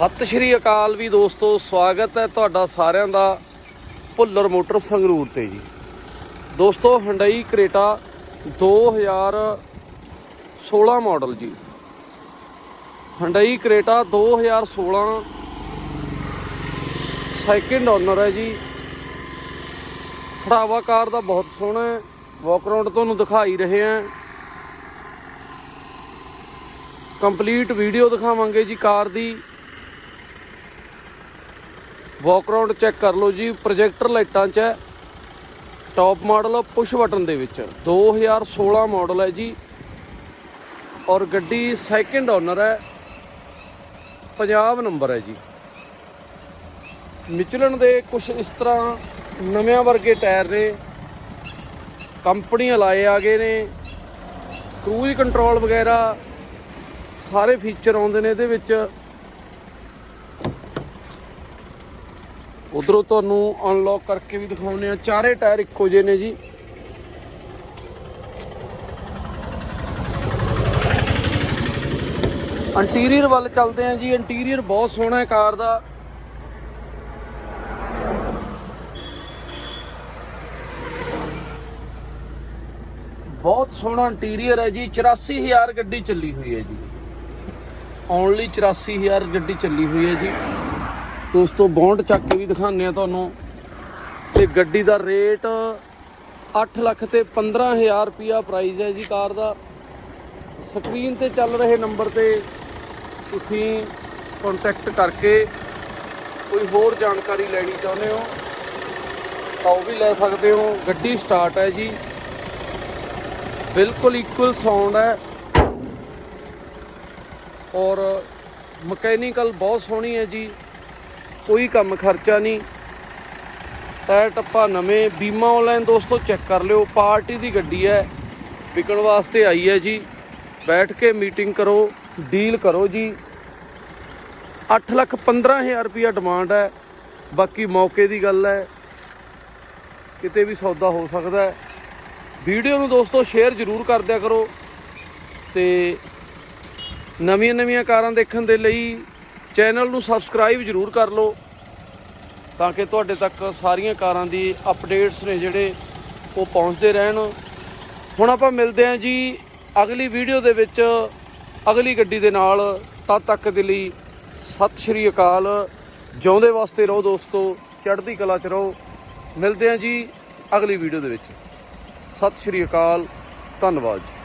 ਸਤਿ ਸ਼੍ਰੀ ਅਕਾਲ ਵੀ ਦੋਸਤੋ, ਸਵਾਗਤ ਹੈ ਤੁਹਾਡਾ ਸਾਰਿਆਂ ਦਾ ਭੁੱਲਰ ਮੋਟਰ ਸੰਗਰੂਰ ਤੇ ਜੀ। ਦੋਸਤੋ ਹੰਡਈ ਕਰੇਟਾ 2016 ਮਾਡਲ ਜੀ। ਹੰਡਈ ਕਰੇਟਾ 2016 ਸੈਕਿੰਡ ਓਨਰ ਹੈ ਜੀ। ਖੜਾਵਾ ਕਾਰ ਦਾ ਬਹੁਤ ਸੋਹਣਾ ਹੈ। ਵਾਕ ਅਰਾਊਂਡ ਤੁਹਾਨੂੰ ਦਿਖਾਈ ਰਹੇ ਹਾਂ। ਕੰਪਲੀਟ ਵੀਡੀਓ ਦਿਖਾਵਾਂਗੇ ਜੀ ਕਾਰ ਦੀ। ਵਾਕ ਅਰਾਊਂਡ ਚੈੱਕ ਕਰ ਲਓ ਜੀ, ਪ੍ਰੋਜੈਕਟਰ ਲਾਈਟਾਂ 'ਚ ਹੈ। ਟੌਪ ਮਾਡਲ ਪੁਸ਼ ਬਟਨ ਦੇ ਵਿੱਚ। 2016 ਮਾਡਲ ਹੈ ਜੀ। ਔਰ ਗੱਡੀ ਸੈਕਿੰਡ ਓਨਰ ਹੈ। ਪੰਜਾਬ ਨੰਬਰ ਹੈ ਜੀ। ਮਿਚਲਨ ਦੇ ਕੁਝ ਇਸ ਤਰ੍ਹਾਂ ਨਵਿਆਂ ਵਰਗੇ ਟਾਇਰ ਨੇ। ਕੰਪਨੀ ਲਾਏ ਆ ਗਏ ਨੇ। ਕਰੂਜ਼ ਕੰਟਰੋਲ ਵਗੈਰਾ ਸਾਰੇ ਫੀਚਰ ਆਉਂਦੇ ਨੇ ਇਹਦੇ ਵਿੱਚ। ਉਧਰੋਂ ਤੁਹਾਨੂੰ ਅਨਲੌਕ ਕਰਕੇ ਵੀ ਦਿਖਾਉਂਦੇ ਆ ਚਾਰੇ ਟਾਇਰ ਇੱਕੋ ਜਿਹੇ ਨੇ ਜੀ। ਇੰਟੀਰੀਅਰ ਵੱਲ ਚੱਲਦੇ ਆ ਜੀ। ਇੰਟੀਰੀਅਰ ਬਹੁਤ ਸੋਹਣਾ ਹੈ ਕਾਰ ਦਾ। ਬਹੁਤ ਸੋਹਣਾ ਇੰਟੀਰੀਅਰ ਹੈ ਜੀ। 84000 ਗੱਡੀ ਚੱਲੀ ਹੋਈ ਹੈ ਜੀ। ਓਨਲੀ 84000 ਗੱਡੀ ਚੱਲੀ ਹੋਈ ਹੈ ਜੀ। ਦੋਸਤੋ ਬੌਂਡ ਚੱਕ ਕੇ ਵੀ ਦਿਖਾਉਂਦੇ ਆ ਤੁਹਾਨੂੰ। ਤੇ ਗੱਡੀ ਦਾ ਰੇਟ 8 ਲੱਖ ਤੇ 15000 ਰੁਪਿਆ ਪ੍ਰਾਈਸ ਹੈ ਜੀ ਕਾਰ ਦਾ। ਸਕਰੀਨ ਤੇ ਚੱਲ ਰਹੇ ਨੰਬਰ ਤੇ ਤੁਸੀਂ ਕੰਟੈਕਟ ਕਰਕੇ ਕੋਈ ਹੋਰ ਜਾਣਕਾਰੀ ਲੈਣੀ ਚਾਹੁੰਦੇ ਹੋ ਤਾਂ ਉਹ ਵੀ ਲੈ ਸਕਦੇ ਹੋ। ਗੱਡੀ ਸਟਾਰਟ ਹੈ ਜੀ। ਬਿਲਕੁਲ ਇਕੁਅਲ ਸਾਊਂਡ ਹੈ। ਔਰ ਮਕੈਨੀਕਲ ਬਹੁਤ ਸੋਹਣੀ ਹੈ ਜੀ। ਕੋਈ ਕੰਮ ਖਰਚਾ ਨਹੀਂ। ਟਾਇਰ ਟੱਪਾ ਨਵੇਂ, ਬੀਮਾ ਆਨਲਾਈਨ ਦੋਸਤੋ ਚੈੱਕ ਕਰ ਲਿਓ। ਪਾਰਟੀ ਦੀ ਗੱਡੀ ਹੈ, ਵਿਕਣ ਵਾਸਤੇ ਆਈ ਹੈ ਜੀ। ਬੈਠ ਕੇ ਮੀਟਿੰਗ ਕਰੋ ਡੀਲ ਕਰੋ ਜੀ। 8 ਲੱਖ 15000 ਰੁਪਿਆ ਡਿਮਾਂਡ ਹੈ। ਬਾਕੀ ਮੌਕੇ ਦੀ ਗੱਲ ਹੈ, ਕਿਤੇ ਵੀ ਸੌਦਾ ਹੋ ਸਕਦਾ ਹੈ। ਵੀਡੀਓ ਨੂੰ ਦੋਸਤੋ ਸ਼ੇਅਰ ਜ਼ਰੂਰ ਕਰ ਦਿਆ ਕਰੋ ਤੇ ਨਵੀਆਂ ਨਵੀਆਂ ਕਾਰਾਂ ਦੇਖਣ ਦੇ ਲਈ ਚੈਨਲ ਨੂੰ ਸਬਸਕ੍ਰਾਈਬ ਜ਼ਰੂਰ ਕਰ ਲਓ ਤਾਂ ਕਿ ਤੁਹਾਡੇ ਤੱਕ ਸਾਰੀਆਂ ਕਾਰਾਂ ਦੀ ਅਪਡੇਟਸ ਨੇ ਜਿਹੜੇ ਉਹ ਪਹੁੰਚਦੇ ਰਹਿਣ। ਹੁਣ ਆਪਾਂ ਮਿਲਦੇ ਹਾਂ ਜੀ ਅਗਲੀ ਵੀਡੀਓ ਦੇ ਵਿੱਚ। ਅਗਲੀ ਗੱਡੀ ਦੇ ਨਾਲ। ਤਦ ਤੱਕ ਦੇ ਲਈ ਸਤਿ ਸ਼੍ਰੀ ਅਕਾਲ। ਜਿਉਂਦੇ ਵਾਸਤੇ ਰਹੋ ਦੋਸਤੋ। ਚੜ੍ਹਦੀ ਕਲਾ ਚ ਰਹੋ। ਮਿਲਦੇ ਹਾਂ ਜੀ ਅਗਲੀ ਵੀਡੀਓ ਦੇ ਵਿੱਚ। ਸਤਿ ਸ਼੍ਰੀ ਅਕਾਲ। ਧੰਨਵਾਦ ਜੀ।